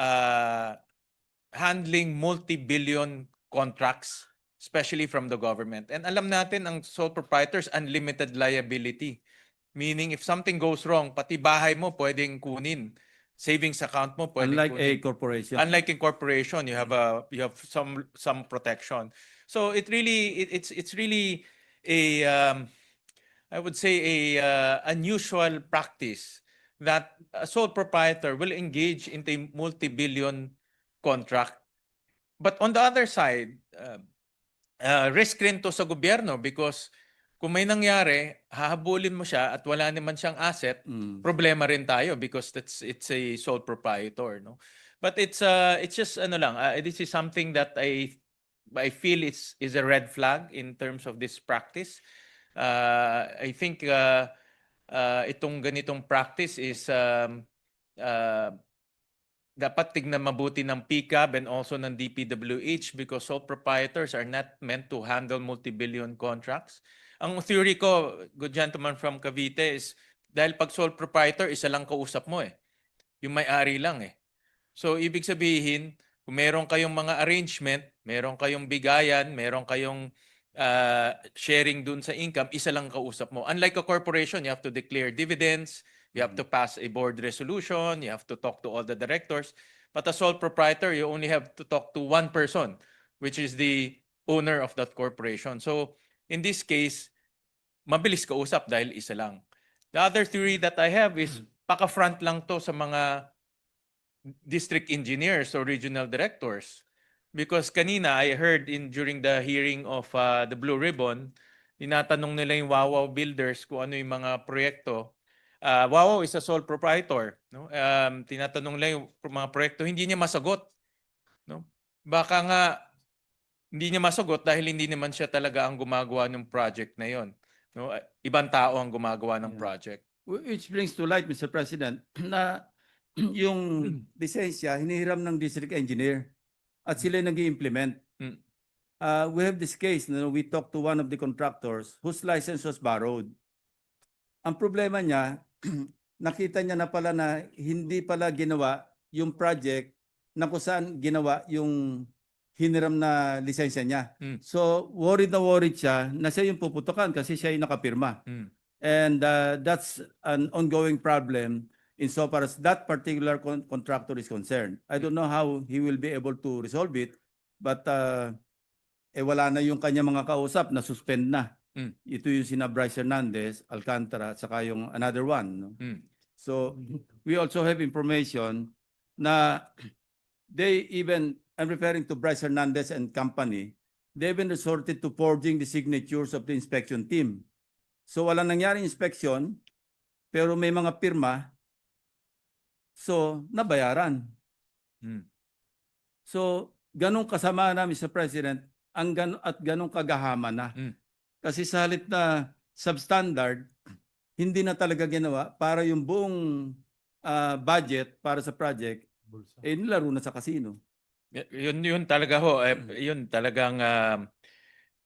uh, handling multi-billion contracts, especially from the government. And alam natin ang sole proprietors unlimited liability. Meaning if something goes wrong, pati bahay mo pwedeng kunin. Savings account mo pwedeng Unlike kunin. a corporation. Unlike in corporation, you have a you have some some protection. So it really it, it's it's really a um, I would say a uh, unusual practice that a sole proprietor will engage in a multi-billion contract. But on the other side, uh, uh, risk rin to sa gobyerno because kung may nangyari, hahabulin mo siya at wala naman siyang asset, Mm. problema rin tayo because that's it's a sole proprietor no but it's uh it's just ano lang uh, this is something that i i feel is is a red flag in terms of this practice uh i think uh, uh itong ganitong practice is um uh, dapat tignan mabuti ng PCAB and also ng DPWH because sole proprietors are not meant to handle multi-billion contracts. Ang theory ko, good gentleman from Cavite, is dahil pag sole proprietor, isa lang kausap mo eh. Yung may-ari lang eh. So, ibig sabihin, kung meron kayong mga arrangement, meron kayong bigayan, meron kayong uh, sharing dun sa income, isa lang kausap mo. Unlike a corporation, you have to declare dividends, you have to pass a board resolution, you have to talk to all the directors. But a sole proprietor, you only have to talk to one person, which is the owner of that corporation. So, in this case, mabilis kausap dahil isa lang. The other theory that I have is paka-front lang to sa mga district engineers or regional directors. Because kanina I heard in during the hearing of uh, the Blue Ribbon, tinatanong nila yung Wawaw Builders kung ano yung mga proyekto. Uh, Wawaw is a sole proprietor. No? Um, tinatanong nila yung mga proyekto, hindi niya masagot. No? Baka nga hindi niya masagot dahil hindi naman siya talaga ang gumagawa ng project na yon. No? Uh, Ibang tao ang gumagawa ng Yeah. project. Which brings to light, Mr. President, na yung lisensya hinihiram ng district engineer at sila nag implement Mm. Uh, we have this case, no, we talked to one of the contractors whose license was borrowed. Ang problema niya, nakita niya na pala na hindi pala ginawa yung project na kung saan ginawa yung hiniram na lisensya niya. Mm. So worried na worried siya na siya yung puputukan kasi siya yung nakapirma. Mm. And uh, that's an ongoing problem insofar as that particular con- contractor is concerned. I don't know how he will be able to resolve it, but uh, eh wala na yung kanya mga kausap na suspend na. Mm. Ito yung sina Bryce Hernandez, Alcantara, at saka yung another one. No? Mm. So we also have information na they even, I'm referring to Bryce Hernandez and company, they even resorted to forging the signatures of the inspection team. So wala nangyaring inspection, pero may mga pirma, so nabayaran. Mm. So ganong kasama na, Mr. President, ang gan at ganong kagahama na. Mm. Kasi sa halip na substandard, hindi na talaga ginawa para yung buong ah, budget para sa project, eh nilaro na sa casino. Y- Yun yun talaga ho, eh, yun talagang um,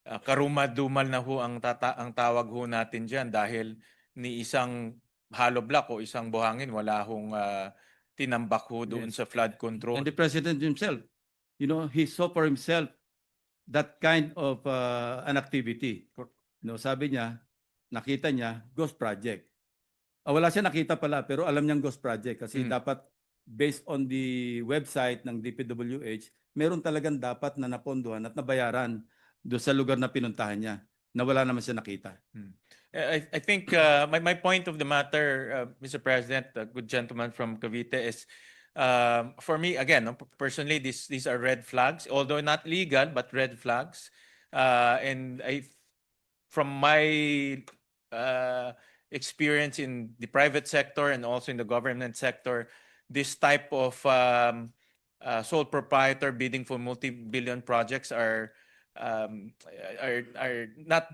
ah, karumal-dumal na ho ang tata ang tawag ho natin diyan dahil ni isang hollow block o isang buhangin wala hong ah, tinambak ho doon Yes. sa flood control. And the president himself, you know, he saw for himself that kind of uh, an activity. You know, sabi niya, nakita niya, ghost project. Ah, wala siya nakita pala, pero alam niyang ghost project kasi Mm. dapat based on the website ng DPWH, meron talagang dapat na napondohan at nabayaran do sa lugar na pinuntahan niya na wala naman siya nakita. I, I think uh, my, my point of the matter, uh, Mr. President, a good gentleman from Cavite, is um, for me, again, personally, these, these are red flags, although not legal, but red flags. Uh, and I, from my uh, experience in the private sector and also in the government sector, this type of um, uh, sole proprietor bidding for multi-billion projects are um, are are not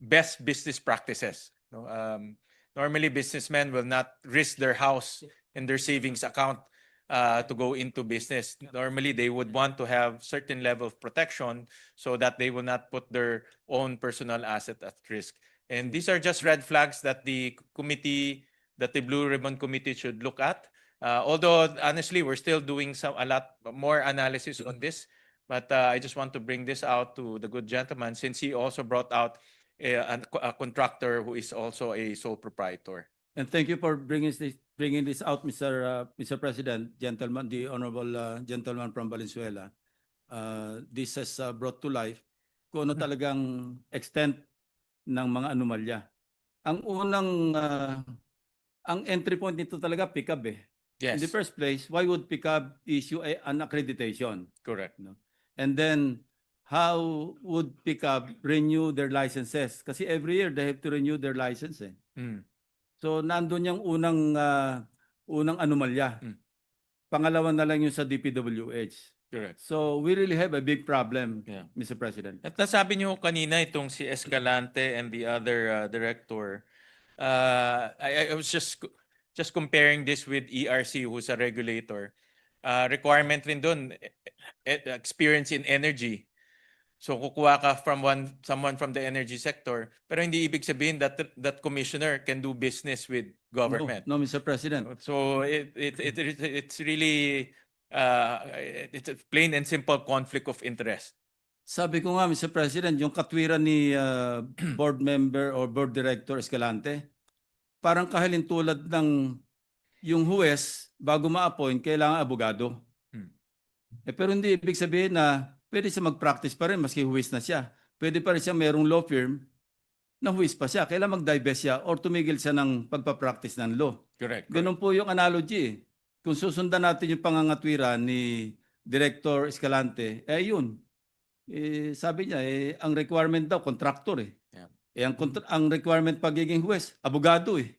best business practices. No? Um, normally, businessmen will not risk their house and their savings account uh, to go into business. Normally, they would want to have certain level of protection so that they will not put their own personal asset at risk. And these are just red flags that the committee, that the Blue Ribbon Committee should look at. Uh, although honestly, we're still doing some a lot more analysis on this, but uh, I just want to bring this out to the good gentleman since he also brought out a, a, contractor who is also a sole proprietor. And thank you for bringing this, bringing this out, Mr. uh, Mr. President, gentlemen, the honorable uh, gentleman from Valenzuela. Uh, This has uh, brought to life kung ano talagang extent ng mga anomalya. Ang unang, uh, ang entry point nito talaga pickup eh. In Yes, the first place, why would pickup issue a- an accreditation? correct. And then, how would pickup renew their licenses? Kasi every year, they have to renew their license eh. Mm. So nandun yung unang ah, unang anomalya. Mm. Pangalawa na lang yung sa DPWH. Correct. So we really have a big problem, Yeah. Mr. President. At nasabi niyo kanina itong si Escalante and the other uh, director, uh, I, I was just co- just comparing this with ERC who's a regulator. Uh, requirement rin doon, eh, eh, experience in energy. So kukuha ka from one someone from the energy sector, pero hindi ibig sabihin that that commissioner can do business with government. No, no, Mr. President. So it it, it it- it's really uh, it's a plain and simple conflict of interest. Sabi ko nga, Mr. President, yung katwiran ni ah, board member or board director Escalante, parang kahalin tulad ng yung huwes, bago ma-appoint, kailangan abogado. Hmm. Eh, pero hindi ibig sabihin na pwede siya mag-practice pa rin maski huwes na siya. Pwede pa rin siya merong law firm na huwes pa siya. Kailangan mag-divest siya or tumigil siya ng pagpa-practice ng law. Correct. Ganun po yung analogy eh. Kung susundan natin yung pangangatwiran ni Director Escalante, eh yun. Eh, sabi niya, eh, ang requirement daw, contractor eh. Yeah. Eh, ang, kontra- ang requirement pagiging huwes, abogado eh.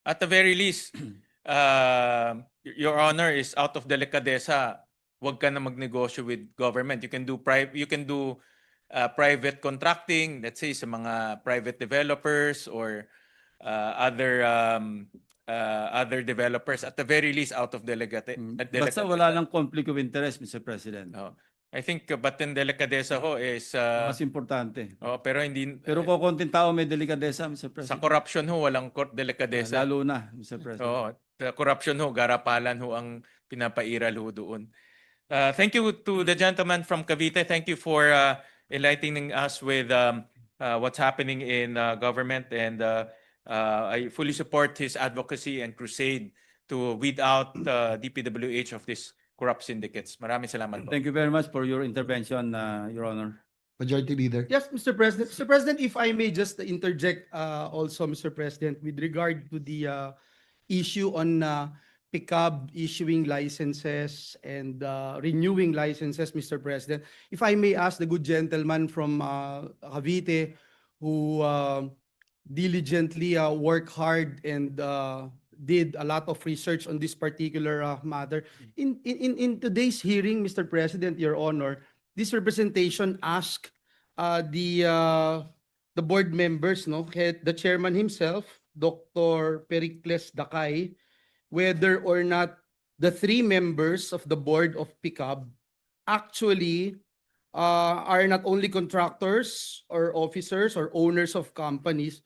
At the very least, uh, Your Honor is out of delicadeza. Huwag ka na magnegosyo with government. You can do private, you can do uh, private contracting, let's say sa mga private developers or uh, other um, uh, other developers. At the very least, out of delicate. Mm. at Basta wala lang conflict of interest, Mr. President. Oh. I think uh, batin delicadeza ho is uh, Mas importante. oh, pero hindi Pero kung konting tao may delikadesa, Mr. sa President. corruption ho walang Ah, delicadeza. Lalo na, Mr. President. Oo, the corruption ho, garapalan ho ang pinapairal ho doon. Uh, thank you to the gentleman from Cavite. Thank you for uh, enlightening us with um, uh, what's happening in uh, government and uh, uh, I fully support his advocacy and crusade to weed out uh, DPWH of these corrupt syndicates. Maraming salamat po. Thank you very much for your intervention, uh, Your Honor. Majority Leader. Yes, Mr. President. Mr. President, if I may just interject uh, also, Mr. President, with regard to the uh, issue on uh, PICAB issuing licenses and uh, renewing licenses, Mr. President. If I may ask the good gentleman from uh, Cavite who uh, diligently uh, work hard and uh, did a lot of research on this particular uh, matter. In, in, in- in today's hearing, Mr. President, Your Honor, this representation asked uh, the uh, the board members, no, the chairman himself, Dr. Pericles Dakay, whether or not the three members of the board of PICAB actually uh, are not only contractors or officers or owners of companies.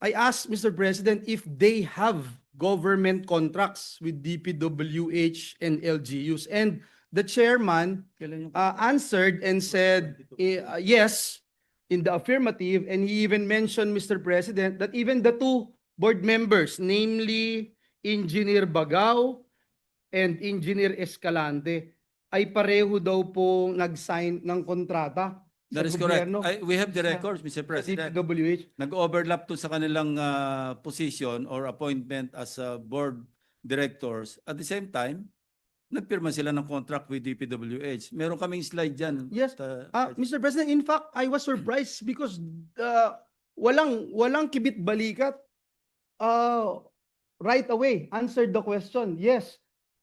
I asked Mr. President if they have government contracts with DPWH and LGUs. And the chairman uh, answered and said eh, uh, yes in the affirmative and he even mentioned Mr. President that even the two board members namely Engineer Bagao and Engineer Escalante ay pareho daw po nag-sign ng kontrata That is correct. gobyerno I- We have the records, Mr. President. DPWH. nag-overlap to sa kanilang ah, position or appointment as ah, board directors. At the same time, nagpirma sila ng contract with DPWH. Meron kaming slide dyan. Yes. Mr. Ah, Mr. President, in fact, I was surprised because uh, walang walang kibit balikat. Uh, right away answered the question. Yes,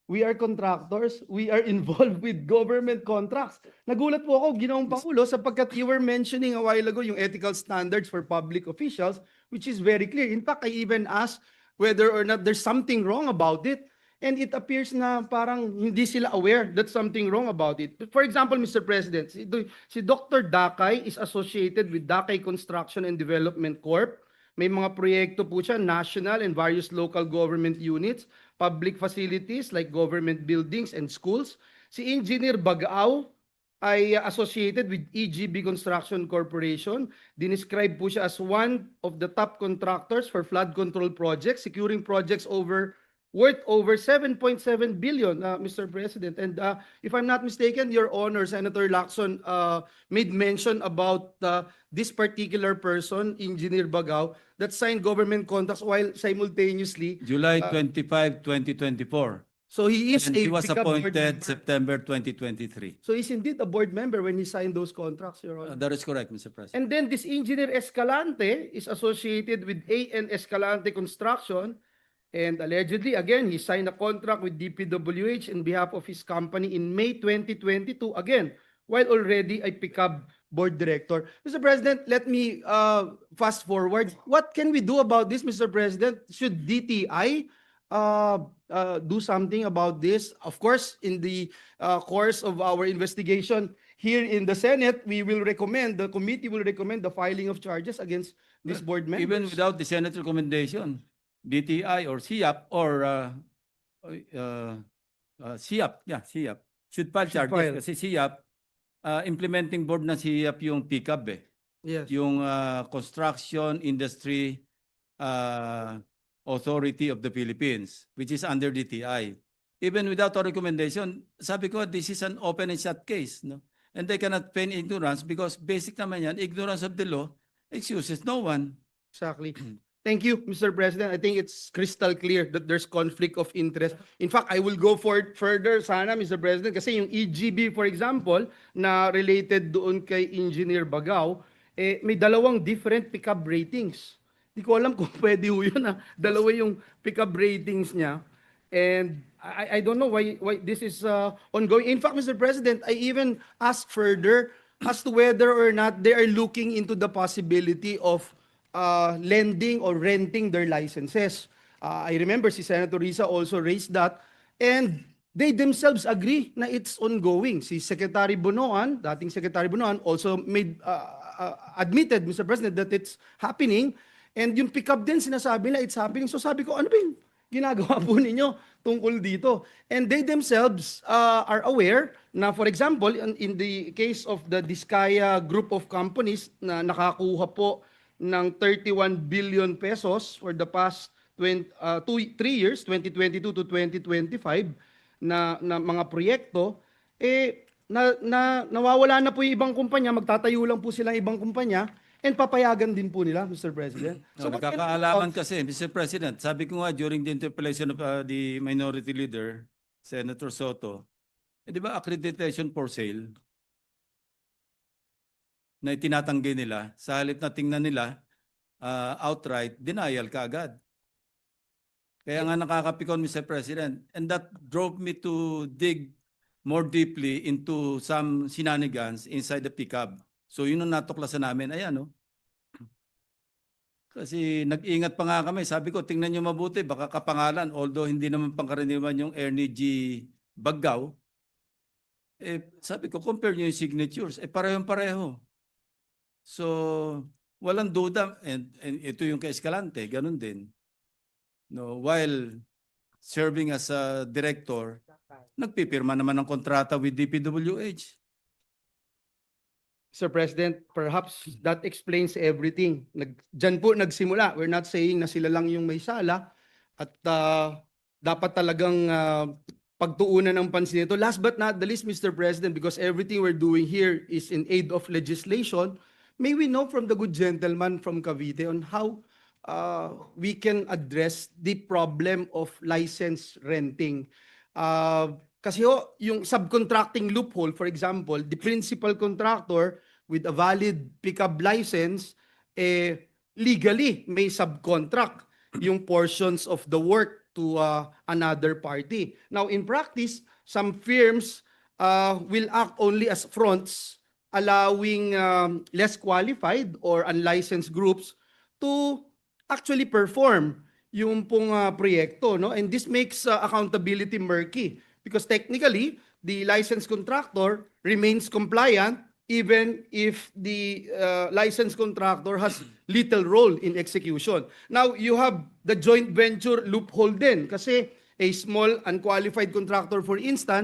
we are contractors. We are involved with government contracts. Nagulat po ako, Ginoong Pangulo, sapagkat you were mentioning a while ago yung ethical standards for public officials, which is very clear. In fact, I even asked whether or not there's something wrong about it. And it appears na parang hindi sila aware that something wrong about it. For example, Mr. President, si, si Dr. Dakay is associated with Dakay Construction and Development Corp. May mga proyekto po siya, national and various local government units public facilities like government buildings and schools. Si Engineer Bagao ay uh, associated with EGB Construction Corporation. Dinescribe po siya as one of the top contractors for flood control projects, securing projects over worth over 7.7 billion, uh, Mr. President. And uh, if I'm not mistaken, Your Honor, Senator Lacson uh, made mention about uh, this particular person, Engineer Bagao, that signed government contracts while simultaneously, July Uh, 25, 2024. so he is And a he was appointed. September 2023. So he's indeed a board member when he signed those contracts, Your Uh, Honor. That is correct, Mr. President. And then this engineer Escalante is associated with AN Escalante Construction. And allegedly, again, he signed a contract with DPWH in behalf of his company in May 2022, again, while already a pickup board director. Mr. President, let me uh, fast forward. What can we do about this, Mr. President? Should DTI uh, uh, do something about this? Of course, in the uh, course of our investigation, here in the Senate, we will recommend, the committee will recommend the filing of charges against this board members. Even without the Senate recommendation, DTI or SIAP or uh, uh, uh, SIAP, yeah, SIAP, should file Should charges file. kasi SIAP, uh, implementing board ng SIAP yung PCAB eh. Yes. Yung uh, Construction Industry uh, Authority of the Philippines, which is under DTI. Even without a recommendation, sabi ko, this is an open and shut case. No? And they cannot feign ignorance because basic naman yan, ignorance of the law excuses no one. Exactly. Thank you, Mr. President. I think it's crystal clear that there's conflict of interest. In fact, I will go for further sana, Mr. President, kasi yung EGB, for example, na related doon kay Engineer Bagao, eh, may dalawang different pickup ratings. Di ko alam kung pwede yun, ah. Dalawa yung pickup ratings niya. And I, I don't know why, why this is uh, ongoing. In fact, Mr. President, I even asked further as to whether or not they are looking into the possibility of uh, lending or renting their licenses. Uh, I remember si Senator Risa also raised that. And they themselves agree na it's ongoing. Si Secretary Bonoan, dating Secretary Bonoan, also made uh, uh, admitted, Mr. President, that it's happening. And yung pick-up din, sinasabi na it's happening. So sabi ko, ano ba yung ginagawa po ninyo tungkol dito? And they themselves uh, are aware na, for example, in, in the case of the Diskaya group of companies na nakakuha po ng 31 billion pesos for the past 20, uh, two, three years, 2022 to 2025, na, na mga proyekto, eh, na, na, nawawala na po yung ibang kumpanya, magtatayo lang po silang ibang kumpanya, and papayagan din po nila, Mr. President. No, do nakakaalaman about- kasi, Mr. President, sabi ko nga during the interpellation of uh, the minority leader, Senator Soto, eh, di ba accreditation for sale na itinatanggi nila, sa halip na tingnan nila uh, outright, denial kaagad. Kaya nga nakakapikon, Mr. President. And that drove me to dig more deeply into some shenanigans inside the pickup. So yun ang natuklasan namin. Ayan, no? Kasi nag-ingat pa nga kami. Sabi ko, tingnan nyo mabuti, baka kapangalan. Although hindi naman pangkaraniwan yung Ernie G. Baggaw. Eh, sabi ko, compare nyo yung signatures. Eh, parehong pareho. So, walang duda. And, and ito yung kay Escalante, ganun din. No, while serving as a director, nagpipirma naman ng kontrata with DPWH. Mr. President, perhaps that explains everything. Nag, dyan po nagsimula. We're not saying na sila lang yung may sala at ah, dapat talagang ah, pagtuunan ng pansin ito. Last but not the least, Mr. President, because everything we're doing here is in aid of legislation, may we know from the good gentleman from Cavite on how uh, we can address the problem of license renting. Uh, kasi ho, yung subcontracting loophole, for example, the principal contractor with a valid pickup license, eh, legally may subcontract yung portions of the work to uh, another party. Now, in practice, some firms uh, will act only as fronts, allowing um, less qualified or unlicensed groups to actually perform yung pong uh, proyekto, no? And this makes uh, accountability murky because technically the licensed contractor remains compliant even if the uh, licensed contractor has little role in execution. Now, you have the joint venture loophole din kasi a small unqualified contractor, for instance,